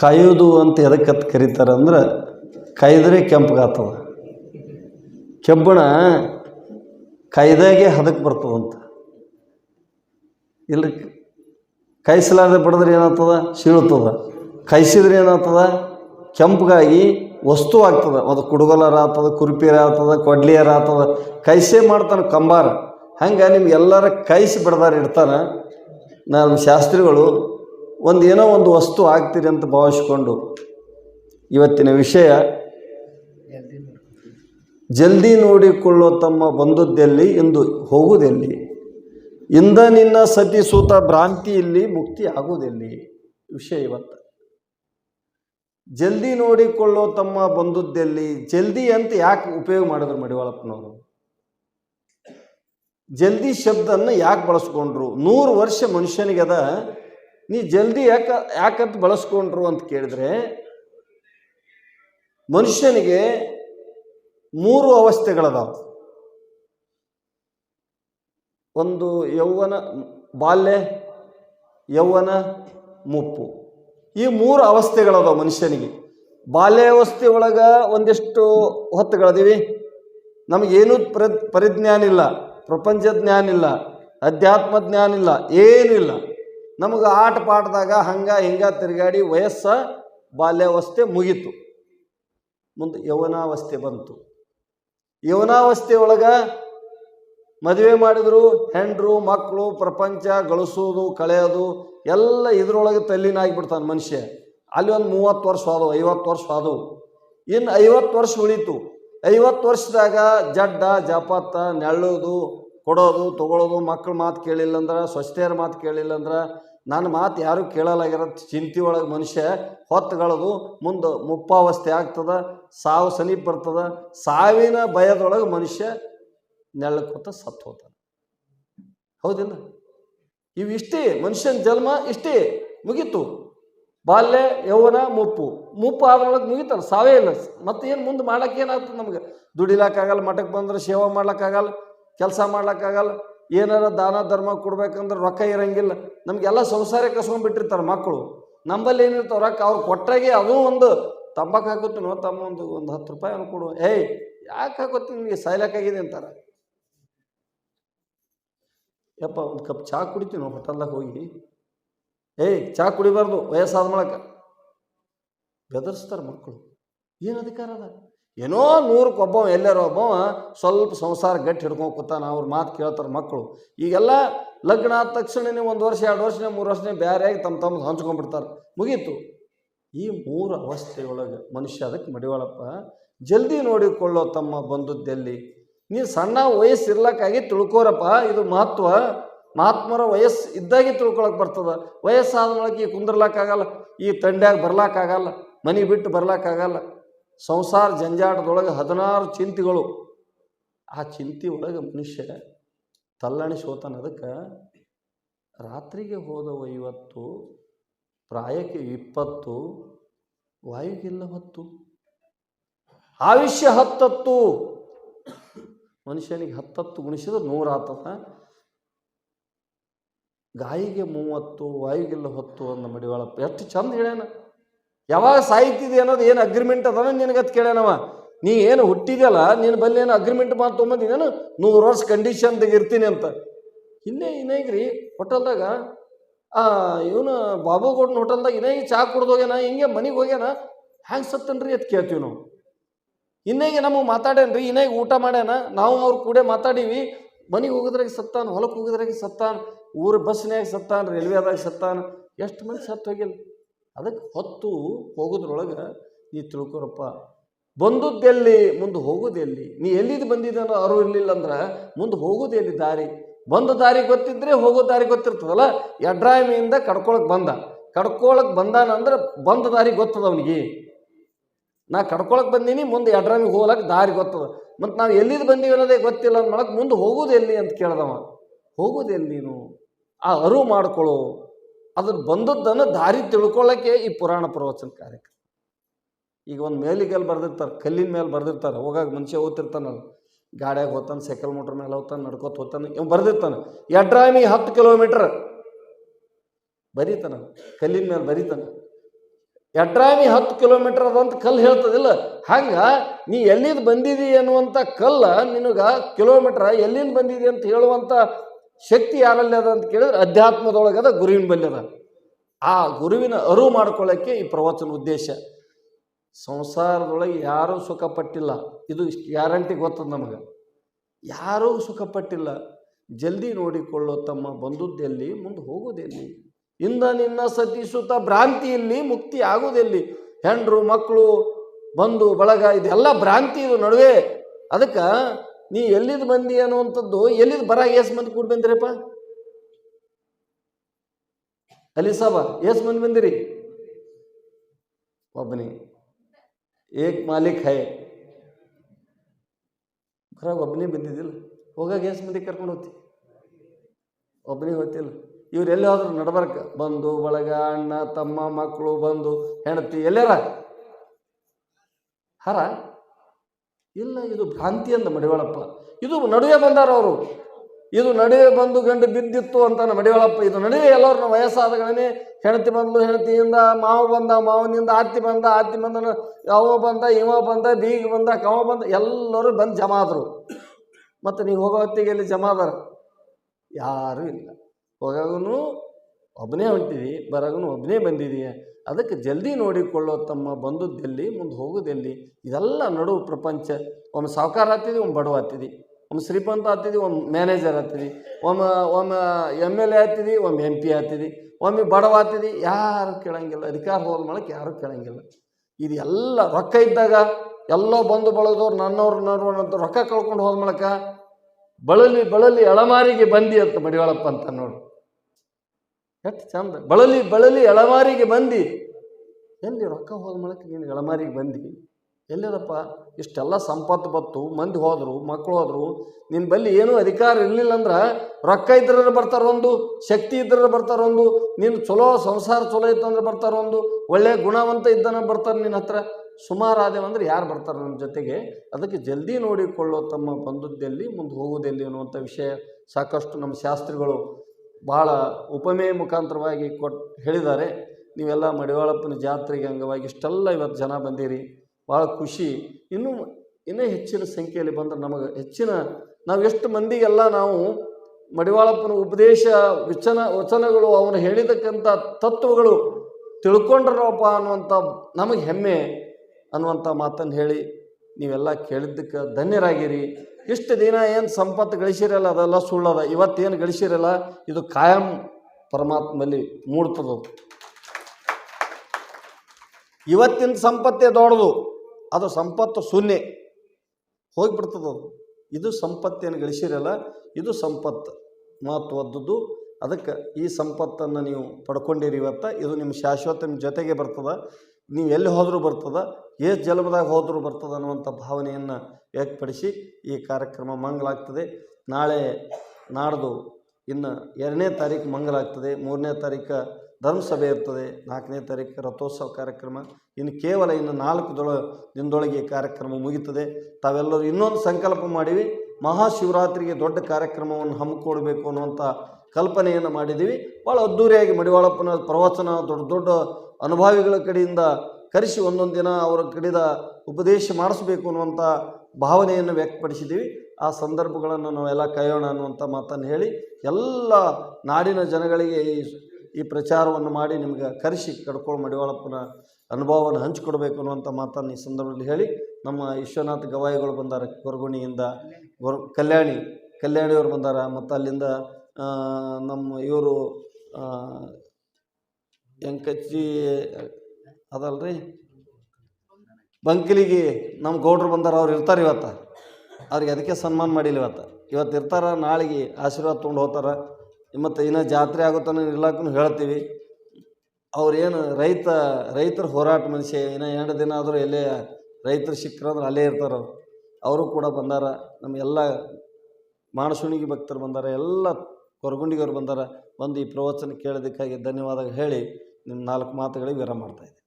ಕಾಯೋದು ಅಂತ ಎದಕ್ಕತ್ ಕರೀತಾರೆ ಅಂದ್ರೆ ಕಾಯ್ದರೆ ಕೆಂಪಗಾಗ್ತದೆ ಕೆಬ್ಬಣ ಕಾಯ್ದಾಗೆ ಹದಕ್ಕೆ ಬರ್ತದಂತ ಇಲ್ರಿ, ಕಾಯಿಸಲಾರ್ದೆ ಬಡಿದ್ರೆ ಏನಾಗ್ತದ? ಸೀಳುತ್ತದ ಕಾಯಿಸಿದ್ರೆ ಏನಾಗ್ತದ? ಕೆಂಪಗಾಗಿ ವಸ್ತು ಆಗ್ತದೆ. ಅದು ಕುಡುಗೋಲರ ಆಗ್ತದ ಕುರುಪಿಯರ ಆಗ್ತದ, ಕೊಡ್ಲಿಯರ ಆಗ್ತದ. ಕೈಸೇ ಮಾಡ್ತಾನೆ ಕಂಬಾರ. ಹಂಗೆ ನಿಮ್ಗೆ ಎಲ್ಲರ ಕೈಸಿ ಬಿಡದಾರ ಇಡ್ತಾನೆ ನಮ್ಮ ಶಾಸ್ತ್ರಿಗಳು ಒಂದು ಏನೋ ಒಂದು ವಸ್ತು ಆಗ್ತೀರಿ ಅಂತ ಭಾವಿಸ್ಕೊಂಡು ಇವತ್ತಿನ ವಿಷಯ, ಜಲ್ದಿ ನೋಡಿಕೊಳ್ಳೋ ತಮ್ಮ ಬಂದದ್ದೆಲ್ಲಿ ಇಂದು ಹೋಗುವುದೆಲ್ಲಿ ಇಂದ ನಿನ್ನ ಸತಿಸೂತ ಭ್ರಾಂತಿಯಲ್ಲಿ ಮುಕ್ತಿ ಆಗುವುದೆಲ್ಲಿ ವಿಷಯ ಇವತ್ತು. ಜಲ್ದಿ ನೋಡಿಕೊಳ್ಳೋ ತಮ್ಮ ಬಂದದ್ದೆಲ್ಲಿ? ಜಲ್ದಿ ಅಂತ ಯಾಕೆ ಉಪಯೋಗ ಮಾಡಿದ್ರು ಮಡಿವಾಳಪ್ಪನವರು? ಜಲ್ದಿ ಶಬ್ದನ್ನು ಯಾಕೆ ಬಳಸ್ಕೊಂಡ್ರು? ನೂರು ವರ್ಷ ಮನುಷ್ಯನಿಗದ ನೀ ಜಲ್ದಿ ಯಾಕ, ಯಾಕಂತ ಬಳಸ್ಕೊಂಡ್ರು ಅಂತ ಕೇಳಿದ್ರೆ, ಮನುಷ್ಯನಿಗೆ ಮೂರು ಅವಸ್ಥೆಗಳದಾವ. ಒಂದು ಯೌವನ, ಬಾಲ್ಯ, ಯೌವನ, ಮುಪ್ಪು. ಈ ಮೂರು ಅವಸ್ಥೆಗಳದಾವ ಮನುಷ್ಯನಿಗೆ. ಬಾಲ್ಯಾವಸ್ಥೆ ಒಳಗೆ ಒಂದಿಷ್ಟು ಹೊತ್ತುಗಳದೀವಿ. ನಮಗೇನೂ ಪ್ರ, ಪರಿಜ್ಞಾನ ಇಲ್ಲ. ಪ್ರಪಂಚ ಜ್ಞಾನ ಇಲ್ಲ. ಅಧ್ಯಾತ್ಮ ಜ್ಞಾನ ಇಲ್ಲ. ಏನಿಲ್ಲ. ನಮಗೆ ಆಟ ಪಾಠದಾಗ ಹಂಗೆ ಹಿಂಗೆ ತಿರುಗಾಡಿ ವಯಸ್ಸ ಬಾಲ್ಯಾವಸ್ಥೆ ಮುಗೀತು. ಮುಂದೆ ಯೌವನಾವಸ್ಥೆ ಬಂತು. ಯೌವನಾವಸ್ಥೆ ಒಳಗೆ ಮದುವೆ ಮಾಡಿದ್ರು ಹೆಂಡ್ರು ಮಕ್ಕಳು ಪ್ರಪಂಚ, ಗಳಿಸೋದು, ಕಳೆಯೋದು, ಎಲ್ಲ ಇದ್ರೊಳಗೆ ತಲ್ಲಿನಾಗಿಬಿಡ್ತಾನೆ ಮನುಷ್ಯ. ಅಲ್ಲಿ ಒಂದು ಮೂವತ್ತು ವರ್ಷ ಆದವು, ಐವತ್ತು ವರ್ಷ ಆದವು. ಇನ್ನು ಐವತ್ತು ವರ್ಷ ಉಳಿತು. ಐವತ್ತು ವರ್ಷದಾಗ ಜಡ್ಡ, ಜಪಾತ, ನೆಳ್ಳೋದು, ಕೊಡೋದು ತಗೊಳ್ಳೋದು ಮಕ್ಕಳ ಮಾತು ಕೇಳಿಲ್ಲ ಅಂದ್ರೆ ಸ್ವಸ್ಥೆಯರ ಮಾತು ಕೇಳಿಲ್ಲ ಅಂದ್ರೆ ನನ್ನ ಮಾತು ಯಾರೂ ಕೇಳಲಾಗಿರೋ ಚಿಂತೆ ಒಳಗೆ ಮನುಷ್ಯ ಹೊತ್ತುಗಳದು, ಮುಂದೆ ಮುಪ್ಪಾವಸ್ಥೆ ಆಗ್ತದೆ, ಸಾವು ಸಮೀಪ ಬರ್ತದೆ, ಸಾವಿನ ಭಯದೊಳಗೆ ಮನುಷ್ಯ ನೆಳಕೋತ ಸತ್ತು ಹೋತಾನೆ ಹೌದಿಲ್ಲ? ಇವು ಇಷ್ಟೇ, ಮನುಷ್ಯನ ಜನ್ಮ ಇಷ್ಟೇ, ಮುಗೀತು. ಬಾಲ್ಯ, ಯೌವನ, ಮುಪ್ಪು. ಮುಪ್ಪು ಆದ್ರೊಳಗೆ ಮುಗಿತಲ್ಲ ಸಾವೇ ಇಲ್ಲ. ಮತ್ತೆ ಏನು ಮುಂದೆ ಮಾಡೋಕ್ಕೇನಾಗ್ತದೆ ನಮ್ಗೆ? ದುಡಿಲಾಕಾಗಲ್ಲ ಮಠಕ್ಕೆ ಬಂದ್ರೆ ಸೇವೆ ಮಾಡ್ಲಿಕ್ಕಾಗಲ್ಲ, ಕೆಲಸ ಮಾಡ್ಲಿಕ್ಕಾಗಲ್ಲ. ಏನಾರ ದಾನ ಧರ್ಮ ಕೊಡ್ಬೇಕಂದ್ರೆ ರೊಕ್ಕ ಇರಂಗಿಲ್ಲ. ನಮಗೆಲ್ಲ ಸಂಸಾರ ಕಸ್ಕೊಂಡ್ಬಿಟ್ಟಿರ್ತಾರೆ ಮಕ್ಕಳು. ನಂಬಲ್ಲಿ ಏನಿರ್ತಾವೆ ರೊಕ್ಕ ಅವ್ರು ಕೊಟ್ಟಾಗೆ ಅದು ಒಂದು ತಂಬಾಕು ಹಾಕೋತೀನೋ ತಮ್ಮ ಒಂದು ಒಂದು ಹತ್ತು ರೂಪಾಯಿ ಅನ್ಕೊಡು ಕೊಡು. ಏಯ್, ಯಾಕೆ ಹಾಕೋತೀನಿ ನಿಮಗೆ ಸಾಯ್ಲಕ್ಕಾಗಿದೆ ಅಂತಾರೆ. ಯಪ್ಪ, ಒಂದು ಕಪ್ ಚಹಾ ಕುಡಿತೀನೋ ಹೋಟೆಲ್ದಾಗ ಹೋಗಿ? ಏಯ್ ಚಹಾ ಕುಡಿಬಾರ್ದು, ವಯಸ್ಸಾದ ಮೂಲಕ ಬೆದರಿಸ್ತಾರೆ ಮಕ್ಕಳು. ಏನು ಅಧಿಕಾರ ಅದ? ಏನೋ ನೂರಕ್ಕೆ ಒಬ್ಬವ, ಎಲ್ಲಾರೋ ಒಬ್ಬವ ಸ್ವಲ್ಪ ಸಂಸಾರ ಗಟ್ಟಿ ಹಿಡ್ಕೊಂಡು ಕೂತಾನ, ಅವ್ರ ಮಾತು ಕೇಳ್ತಾರೆ ಮಕ್ಕಳು. ಈಗೆಲ್ಲ ಲಗ್ನ ಆದ ತಕ್ಷಣನೇ ಒಂದು ವರ್ಷ, ಎರಡು ವರ್ಷನೇ ಮೂರು ವರ್ಷನೇ ಬೇರೆಯಾಗಿ ತಮ್ಮ ತಮ್ಮ ಹಂಚ್ಕೊಂಡ್ಬಿಡ್ತಾರೆ. ಮುಗೀತು. ಈ ಮೂರು ಅವಸ್ಥೆಯೊಳಗೆ ಮನುಷ್ಯ ಅದಕ್ಕೆ ಮಡಿವಾಳಪ್ಪ, ಜಲ್ದಿ ನೋಡಿಕೊಳ್ಳೋ ತಮ್ಮ ಬಂದದ್ದೆಲ್ಲಿ? ನೀನು ಸಣ್ಣ ವಯಸ್ಸು ಇರ್ಲಕ್ಕಾಗಿ ತಿಳ್ಕೋರಪ್ಪ, ಇದು ಮಹತ್ವ. ಮಹಾತ್ಮರ ವಯಸ್ಸು ಇದ್ದಾಗೆ ತಿಳ್ಕೊಳಕ್ಕೆ ಬರ್ತದ. ವಯಸ್ಸಾದ ಒಳಗೆ ಈ ಕುಂದ್ರಲಕ್ಕಾಗಲ್ಲ, ಈ ತಂಡ್ಯಾಗ ಬರ್ಲಾಕಾಗಲ್ಲ ಮನೆ ಬಿಟ್ಟು ಬರ್ಲಕ್ಕಾಗಲ್ಲ. ಸಂಸಾರ ಜಂಜಾಟದೊಳಗೆ ಹದಿನಾರು ಚಿಂತೆಗಳು. ಆ ಚಿಂತೆ ಒಳಗೆ ಮನುಷ್ಯ ತಲ್ಲಣಿ ಅದಕ್ಕೆ ರಾತ್ರಿಗೆ ಹೋದವು ಇವತ್ತು, ಪ್ರಾಯಕ್ಕೆ ಇಪ್ಪತ್ತು, ವಾಯುಗಿಲ್ಲ ಹೊತ್ತು. ಆಯುಷ್ಯ ಹತ್ತತ್ತು. ಮನುಷ್ಯನಿಗೆ ಹತ್ತತ್ತು ಗುಣಿಸಿದ್ರೆ ನೂರು ಆತದ. ಗಾಯಿಗೆ ಮೂವತ್ತು, ವಾಯುಗಿಲ್ಲ ಹೊತ್ತು ಅಂದ ಮಡಿವಾಳಪ್ಪ. ಎಷ್ಟು ಚಂದ ಹೇಳ್ಯಾನ. ಯಾವಾಗ ಸಾಯ್ತಿದೆ ಅನ್ನೋದು ಏನು ಅಗ್ರಿಮೆಂಟ್ ಅದಾನ ಅದು ಕೇಳ್ಯಾನವ ನೀ ಏನು ಹುಟ್ಟಿದೆಯಲ್ಲ ನಿನ್ನ ಬಲ್ಲಿ ಏನು ಅಗ್ರಿಮೆಂಟ್ ಮಾಡಿ ತೊಗೊಂಬಂದಿನೇನು ನೂರು ವರ್ಷ ಕಂಡೀಷನ್ದಾಗ ಇರ್ತೀನಿ ಅಂತ. ಇನ್ನೇ ಇನ್ನೇಗ್ರಿ ಹೋಟೆಲ್ದಾಗ ಇವನು ಬಾಬುಗೌಡನ ಹೋಟೆಲ್ದಾಗ ಇನ್ನೇ ಚಾ ಕುಡ್ದು ಹೋಗ್ಯಾನ, ಹಿಂಗೆ ಮನೆಗೆ ಹೋಗ್ಯಾನ. ಹ್ಯಾಂಗೆ ಸತ್ತನ್ರಿ ಅಂತ ಕೇಳ್ತೀವಿ ನಾವು. ಇನ್ನೇಗೆ ನಮಗೆ ಮಾತಾಡ್ಯಾನ್ರಿ ಇನ್ನೇಗೆ ಊಟ ಮಾಡ್ಯಾನ. ನಾವು ಅವ್ರ ಕೂಡ ಮಾತಾಡೀವಿ. ಮನೆಗೆ ಹೋಗಿದ್ರಾಗ ಸತ್ತಾನ ಹೊಲಕ್ಕೆ ಹೋಗಿದ್ರಾಗ ಸತ್ತಾನ, ಊರ ಬಸ್ನ್ಯಾಗ ಸತ್ತಾನ, ರೈಲ್ವೆದಾಗ ಸತ್ತಾನ. ಎಷ್ಟು ಮಂದಿ ಸತ್ತು ಹೋಗಿಲ್ಲ? ಅದಕ್ಕೆ ಹೊತ್ತು ಹೋಗೋದ್ರೊಳಗೆ ನೀ ತಿಳ್ಕೊರಪ್ಪ. ಬಂದದ್ದೆಲ್ಲಿ? ಮುಂದೆ ಹೋಗೋದೆಲ್ಲಿ? ನೀ ಎಲ್ಲಿದ್ದು ಬಂದಿದ್ದಾನೋ ಅರು ಇರಲಿಲ್ಲ ಅಂದ್ರೆ ಮುಂದೆ ಹೋಗೋದೆಲ್ಲಿ ದಾರಿ? ಬಂದ ದಾರಿ ಗೊತ್ತಿದ್ರೆ ಹೋಗೋ ದಾರಿ ಗೊತ್ತಿರ್ತದಲ್ಲ? ಎಡ್ರಾಯಿಂದ ಕಡ್ಕೊಳಕ್ಕೆ ಬಂದ. ಕಡ್ಕೊಳಕ್ಕೆ ಬಂದಾನ ಅಂದ್ರೆ ಬಂದ ದಾರಿ ಗೊತ್ತದ ಅವನಿಗೆ. ನಾ ಕಡ್ಕೊಳಕ್ಕೆ ಬಂದೀನಿ, ಮುಂದೆ ಎಡ್ರಾಮಿಗೆ ಹೋಗ್ಲಕ್ಕೆ ದಾರಿ ಗೊತ್ತದ. ಮತ್ತು ನಾವು ಎಲ್ಲಿದ್ದು ಬಂದೀವಿ ಅನ್ನೋದೇ ಗೊತ್ತಿಲ್ಲ ಅಂದ ಮಾಡಕ್ಕೆ ಮುಂದೆ ಹೋಗೋದೆಲ್ಲಿ ಅಂತ ಕೇಳ್ದವ. ಹೋಗೋದು ಎಲ್ಲಿ ನೀನು? ಆ ಅರು ಮಾಡ್ಕೊಳ್ಳೋ ಅದ್ರ ಬಂದದ್ದನ್ನು ದಾರಿ ತಿಳ್ಕೊಳ್ಳೋಕ್ಕೆ ಈ ಪುರಾಣ ಪ್ರವಚನ ಕಾರ್ಯಕ್ರಮ. ಈಗ ಒಂದು ಮೇಲಿಗೆಲ್ಲಿ ಬರ್ದಿರ್ತಾರೆ, ಕಲ್ಲಿನ ಮೇಲೆ ಬರ್ದಿರ್ತಾರೆ, ಹೋಗಾಗ ಮನುಷ್ಯ ಓದ್ತಿರ್ತಾನಲ್ಲ ಗಾಡಿಯಾಗ ಹೋಗ್ತಾನೆ, ಸೈಕಲ್ ಮೋಟ್ರ್ ಮೇಲೆ ಹೋಗ್ತಾನೆ, ನಡ್ಕೋತ ಹೋಗ್ತಾನೆ, ಇವ್ ಬರ್ದಿರ್ತಾನೆ. ಎಡ್ರಾಮಿ ಹತ್ತು ಕಿಲೋಮೀಟ್ರ್. ಬರೀತಾನ, ಕಲ್ಲಿನ ಮೇಲೆ ಬರೀತಾನೆ. ಎಡ್ರಾಮಿ ಹತ್ತು ಕಿಲೋಮೀಟರ್ ಅದಂತ ಕಲ್ಲು ಹೇಳ್ತದಿಲ್ಲ. ಹಂಗೆ ನೀ ಎಲ್ಲಿಂದ ಬಂದಿದಿ ಅನ್ನುವಂಥ ಕಲ್ಲ ನಿನಗ ಕಿಲೋಮೀಟರ್ ಎಲ್ಲಿಂದ ಬಂದಿದಿ ಅಂತ ಹೇಳುವಂಥ ಶಕ್ತಿ ಯಾರಲ್ಲಿ ಅದ ಅಂತ ಕೇಳಿದ್ರೆ ಅಧ್ಯಾತ್ಮದೊಳಗದ ಗುರುವಿನ ಬಲ್ಯದ ಆ ಗುರುವಿನ ಅರಿವು ಮಾಡ್ಕೊಳ್ಳೋಕ್ಕೆ ಈ ಪ್ರವಚನ ಉದ್ದೇಶ. ಸಂಸಾರದೊಳಗೆ ಯಾರೂ ಸುಖಪಟ್ಟಿಲ್ಲ ಇದು ಗ್ಯಾರಂಟಿ ಗೊತ್ತದ ನಮಗೆ? ಯಾರೂ ಸುಖಪಟ್ಟಿಲ್ಲ ಜಲ್ದಿ ನೋಡಿಕೊಳ್ಳೋ ತಮ್ಮ ಬಂದದ್ದೆಲ್ಲಿ? ಮುಂದೆ ಹೋಗೋದೆಲ್ಲಿ? ಇಂದ ನಿನ್ನ ಸತಿಸುತ್ತ ಭ್ರಾಂತಿಯಲ್ಲಿ ಮುಕ್ತಿ ಆಗೋದೆಲ್ಲಿ? ಹೆಂಡರು, ಮಕ್ಕಳು, ಬಂಧು, ಬಳಗ, ಇದೆಲ್ಲ ಭ್ರಾಂತಿ ಇದು ನಡುವೆ. ಅದಕ್ಕೆ ನೀ ಎಲ್ಲಿದ್ ಬಂದಿ ಅನ್ನುವಂಥದ್ದು, ಎಲ್ಲಿದ್ ಬರ ಎಷ್ಟು ಮಂದಿ ಕೂಡ ಬಂದಿರಪ್ಪ? ಅಲ್ಲಿ ಸಾಬ ಎಷ್ಟು ಮಂದಿ ಬಂದಿರಿ? ಒಬ್ಬನೇ. ಏಕ್ ಮಾಲೀಕ್ ಹೈ. ಬರ ಒಬ್ಬನೇ ಬಂದಿದ್ದಿಲ್ಲ. ಹೋಗಾಗ ಎಷ್ಟು ಮಂದಿ ಕರ್ಕೊಂಡು ಹೋಗ್ತಿ ಒಬ್ಬನೇ ಹೋಗ್ತಿಲ್ಲ ಇವ್ರು ಹೋದ್ರು ನಡ್ಬರ್ಕ? ಬಂದು ಬಳಗ ಅಣ್ಣ, ತಮ್ಮ ಮಕ್ಕಳು ಬಂದು ಹೆಂಡತಿ ಎಲ್ಲಾರ? ಹರ? ಇಲ್ಲ, ಇದು ಭ್ರಾಂತಿ ಅಂದ ಮಡಿವಾಳಪ್ಪ. ಇದು ನಡುವೆ ಬಂದಾರ ಅವರು. ಇದು ನಡುವೆ ಬಂದು ಗಂಡು ಬಿದ್ದಿತ್ತು ಅಂತ ಮಡಿವಾಳಪ್ಪ. ಇದು ನಡುವೆ ಎಲ್ಲರೂ ವಯಸ್ಸಾದಗಳೇ ಹೆಣತಿ ಬಂದ್ಲು ಹೆಣತಿಯಿಂದ ಮಾವು ಬಂದ, ಮಾವನಿಂದ ಆತಿ ಬಂದ ಆತ್ತಿ ಬಂದ, ಯಾವ ಬಂದ, ಇವ ಬಂದ, ಬೀಗ ಬಂದ, ಕವ ಬಂದ, ಎಲ್ಲರೂ ಬಂದು ಜಮಾ ಆದರು. ಮತ್ತು ನೀವು ಹೋಗೋ ಹೊತ್ತಿಗೆ ಇಲ್ಲಿ ಜಮಾ ಅದಾರ ಯಾರೂ ಇಲ್ಲ. ಹೋಗಾಗೂ ಒಬ್ಬನೇ ಹೊಂಟಿದಿ, ಬರಗನು ಒಬ್ಬನೇ ಬಂದಿದೀಯ? ಅದಕ್ಕೆ ಜಲ್ದಿ ನೋಡಿಕೊಳ್ಳೋ ತಮ್ಮ ಬಂದದ್ದೆಲ್ಲಿ ಮುಂದೆ ಹೋಗೋದೆಲ್ಲಿ ಇದೆಲ್ಲ ನಡು ಪ್ರಪಂಚ. ಒಮ್ಮೆ ಸಾವುಕಾರ ಆಗ್ತಿದ್ವಿ ಒಮ್ಮೆ ಬಡವ ಆಗ್ತಿದಿ. ಒಮ್ಮೆ ಶ್ರೀಪಂತ ಆಗ್ತಿದಿ, ಒಮ್ಮೆ ಮ್ಯಾನೇಜರ್ ಆಗ್ತಿದಿ. ಒಮ್ಮೆ ಒಮ್ಮೆ ಎಂ ಎಲ್ ಎ ಆಗ್ತಿದಿ, ಒಮ್ಮೆ ಎಂ ಪಿ ಆಗ್ತಿದಿ. ಒಮ್ಮೆ ಬಡವ ಆಗ್ತಿದಿ, ಯಾರು ಕೇಳಂಗಿಲ್ಲ. ಅಧಿಕಾರ ಹೋದ ಮಾಡಕ್ಕೆ ಯಾರೂ ಕೇಳಂಗಿಲ್ಲ. ಇದು ಎಲ್ಲ ರೊಕ್ಕ ಇದ್ದಾಗ, ಎಲ್ಲೋ ಬಂದು ಬಳದವ್ರು ನನ್ನವ್ರು ನನ್ನವ್ರು ಅಂತ ರೊಕ್ಕ ಕಳ್ಕೊಂಡು ಹೋದ ಬಳಲಿ ಬಳಲಿ ಎಳಮಾರಿಗೆ ಬಂದಿ ಅಂತ ಮಡಿವಾಳಪ್ಪ ಅಂತ ನೋಡು. ಎಷ್ಟು ಚಂದ. ಬಳಲಿ ಬಳಲಿ ಎಳಮಾರಿಗೆ ಬಂದಿ. ಎಲ್ಲಿ ರೊಕ್ಕ ಹೋದ ಮೂಲಕ ನೀನು ಎಳಮಾರಿಗೆ ಬಂದಿ? ಎಲ್ಲಿದಪ್ಪ ಇಷ್ಟೆಲ್ಲ ಸಂಪತ್ತು ಬತ್ತು ಮಂದಿ ಹೋದರು ಮಕ್ಕಳು ಹೋದರು. ನಿನ್ನ ಬಲ್ಲಿ ಏನೂ ಅಧಿಕಾರ ಇರಲಿಲ್ಲ ಅಂದ್ರೆ ರೊಕ್ಕ ಇದ್ರೆ ಬರ್ತಾರೊಂದು ಶಕ್ತಿ ಇದ್ರೆ ಬರ್ತಾರೊಂದು ನೀನು ಚಲೋ ಸಂಸಾರ ಚಲೋ ಇತ್ತು ಅಂದ್ರೆ ಬರ್ತಾರೊಂದು ಒಳ್ಳೆಯ ಗುಣವಂತ ಇದ್ದನ ಬರ್ತಾರೆ ನಿನ್ನ ಹತ್ರ. ಸುಮಾರು ಆದೇವಂದ್ರೆ ಯಾರು ಬರ್ತಾರೆ ನಮ್ಮ ಜೊತೆಗೆ? ಅದಕ್ಕೆ ಜಲ್ದಿ ನೋಡಿಕೊಳ್ಳೋ ತಮ್ಮ ಬಂದದ್ದೆಲ್ಲಿ, ಮುಂದೆ ಹೋಗುವುದೆಲ್ಲಿ ಅನ್ನುವಂಥ ವಿಷಯ ಸಾಕಷ್ಟು ನಮ್ಮ ಶಾಸ್ತ್ರಿಗಳು ಭಾಳ ಉಪಮೇಯ ಮುಖಾಂತರವಾಗಿ ಕೊಟ್ಟು ಹೇಳಿದ್ದಾರೆ. ನೀವೆಲ್ಲ ಮಡಿವಾಳಪ್ಪನ ಜಾತ್ರೆಗೆ ಅಂಗವಾಗಿ ಇಷ್ಟೆಲ್ಲ ಇವತ್ತು ಜನ ಬಂದಿರಿ. ಭಾಳ ಖುಷಿ. ಇನ್ನೂ ಇನ್ನೂ ಹೆಚ್ಚಿನ ಸಂಖ್ಯೆಯಲ್ಲಿ ಬಂದ್ರೆ ನಮಗೆ ಹೆಚ್ಚಿನ, ನಾವು ಎಷ್ಟು ಮಂದಿಗೆಲ್ಲ ನಾವು ಮಡಿವಾಳಪ್ಪನ ಉಪದೇಶ ವಿಚನ, ವಚನಗಳು, ಅವನು ಹೇಳಿದಕ್ಕಂಥ ತತ್ವಗಳು ತಿಳ್ಕೊಂಡ್ರಪ್ಪ ಅನ್ನುವಂಥ ನಮಗೆ ಹೆಮ್ಮೆ ಅನ್ನುವಂಥ ಮಾತನ್ನು ಹೇಳಿ ನೀವೆಲ್ಲ ಕೇಳಿದ್ದಕ್ಕೆ ಧನ್ಯರಾಗಿರಿ. ಇಷ್ಟು ದಿನ ಏನು ಸಂಪತ್ತು ಗಳಿಸಿರಲ್ಲ, ಅದೆಲ್ಲ ಸುಳ್ಳದ. ಇವತ್ತೇನು ಗಳಿಸಿರಲ್ಲ, ಇದು ಕಾಯಂ ಪರಮಾತ್ಮಲ್ಲಿ ಮೂಡ್ತದ ಇವತ್ತಿನ ಸಂಪತ್ತೇ ದೊಡ್ಡದು. ಅದು ಸಂಪತ್ತು ಶೂನ್ಯ. ಹೋಗಿಬಿಡ್ತದದು. ಇದು ಸಂಪತ್ತೇನು ಗಳಿಸಿರಲ್ಲ, ಇದು ಸಂಪತ್ತು ಮಹತ್ವದ್ದು ಅದಕ್ಕೆ ಈ ಸಂಪತ್ತನ್ನು ನೀವು ಪಡ್ಕೊಂಡಿರಿ ಇವತ್ತು. ಇದು ನಿಮ್ಮ ಶಾಶ್ವತ ನಿಮ್ಮ ಜೊತೆಗೆ ಬರ್ತದ. ನೀವು ಎಲ್ಲಿ ಹೋದರೂ ಬರ್ತದ ಎಷ್ಟು ಜನ್ಮದಾಗ ಹೋದರೂ ಬರ್ತದ ಅನ್ನುವಂಥ ಭಾವನೆಯನ್ನು ವ್ಯಕ್ತಪಡಿಸಿ ಈ ಕಾರ್ಯಕ್ರಮ ಮಂಗಲಾಗ್ತದೆ ನಾಳೆ ನಾಡ್ದು ಇನ್ನು ಎರಡನೇ ತಾರೀಕು ಮಂಗಲಾಗ್ತದೆ ಮೂರನೇ ತಾರೀಕು ಧರ್ಮಸಭೆ ಇರ್ತದೆ, ನಾಲ್ಕನೇ ತಾರೀಕು ರಥೋತ್ಸವ ಕಾರ್ಯಕ್ರಮ. ಇನ್ನು ಕೇವಲ ಇನ್ನು ನಾಲ್ಕು ದೊಳ ದಿನದೊಳಗೆ ಈ ಕಾರ್ಯಕ್ರಮ ಮುಗೀತದೆ. ತಾವೆಲ್ಲರೂ ಇನ್ನೊಂದು ಸಂಕಲ್ಪ ಮಾಡಿವಿ. ಮಹಾಶಿವರಾತ್ರಿಗೆ ದೊಡ್ಡ ಕಾರ್ಯಕ್ರಮವನ್ನು ಹಮ್ಮಿಕೊಡ್ಬೇಕು ಅನ್ನುವಂಥ ಕಲ್ಪನೆಯನ್ನು ಮಾಡಿದ್ದೀವಿ. ಭಾಳ ಅದ್ದೂರಿಯಾಗಿ ಮಡಿವಾಳಪ್ಪನ ಪ್ರವಚನ ದೊಡ್ಡ ದೊಡ್ಡ ಅನುಭವಿಗಳ ಕಡೆಯಿಂದ ಕರೆಸಿ ಒಂದೊಂದು ದಿನ ಅವರ ಕಡಿದ ಉಪದೇಶ ಮಾಡಿಸ್ಬೇಕು ಅನ್ನುವಂಥ ಭಾವನೆಯನ್ನು ವ್ಯಕ್ತಪಡಿಸಿದ್ದೀವಿ. ಆ ಸಂದರ್ಭಗಳನ್ನು ನಾವೆಲ್ಲ ಕಾಯೋಣ ಅನ್ನುವಂಥ ಮಾತನ್ನು ಹೇಳಿ ಎಲ್ಲ ನಾಡಿನ ಜನಗಳಿಗೆ ಈ ಈ ಪ್ರಚಾರವನ್ನು ಮಾಡಿ ನಿಮಗೆ ಕರೆಸಿ ಕಡ್ಕೊಂಡು ಮಡಿವಾಳಪ್ಪನ ಅನುಭವವನ್ನು ಹಂಚಿಕೊಡ್ಬೇಕು ಅನ್ನುವಂಥ ಮಾತನ್ನು ಈ ಸಂದರ್ಭದಲ್ಲಿ ಹೇಳಿ ನಮ್ಮ ವಿಶ್ವನಾಥ್ ಗವಾಯಿಗಳು ಬಂದಾರ ಕೊರಗುಣಿಯಿಂದ. ಗೊರ್ ಕಲ್ಯಾಣಿ, ಕಲ್ಯಾಣಿಯವರು ಬಂದಾರ. ಮತ್ತು ಅಲ್ಲಿಂದ ನಮ್ಮ ಇವರು ಎಂಕಚ್ಚಿ ಅದಲ್ರಿ? ಬಂಕಿಲಿಗೆ ನಮ್ಮ ಗೌಡ್ರು ಬಂದಾರ. ಅವ್ರು ಇರ್ತಾರೆ ಇವತ್ತು. ಅವ್ರಿಗೆ ಅದಕ್ಕೆ ಸನ್ಮಾನ ಮಾಡಿಲ್ಲ ಇವತ್ತು. ಇವತ್ತು ಇರ್ತಾರ, ನಾಳೆಗೆ ಆಶೀರ್ವಾದ ತೊಗೊಂಡು ಹೋಗ್ತಾರೆ. ಮತ್ತು ಇನ್ನೂ ಜಾತ್ರೆ ಆಗುತ್ತಾನೆ ಇರ್ಲಾಕೂ ಹೇಳ್ತೀವಿ. ಅವ್ರೇನು ರೈತ, ರೈತರ ಹೋರಾಟ ಮನುಷ್ಯ, ಇನ್ನು ಎರಡು ದಿನ ಆದರೂ ಎಲ್ಲೇ ರೈತರು ಸಿಕ್ಕರಂದ್ರೆ ಅಲ್ಲೇ ಇರ್ತಾರೆ ಅವರು. ಅವರು ಕೂಡ ಬಂದಾರ. ನಮ್ಮ ಎಲ್ಲ ಮಾಣಸುಣಿಗೆ ಭಕ್ತರು ಬಂದಾರ. ಎಲ್ಲ ಕೊರಗುಂಡಿಗರು ಬಂದಾರ. ಬಂದು ಈ ಪ್ರವಚನ ಕೇಳೋದಕ್ಕಾಗಿ ಧನ್ಯವಾದ ಹೇಳಿ ನಿಮ್ಮ ನಾಲ್ಕು ಮಾತುಗಳಿಗೆ ವಿರಾಮ ಮಾಡ್ತಾಯಿದ್ದೆ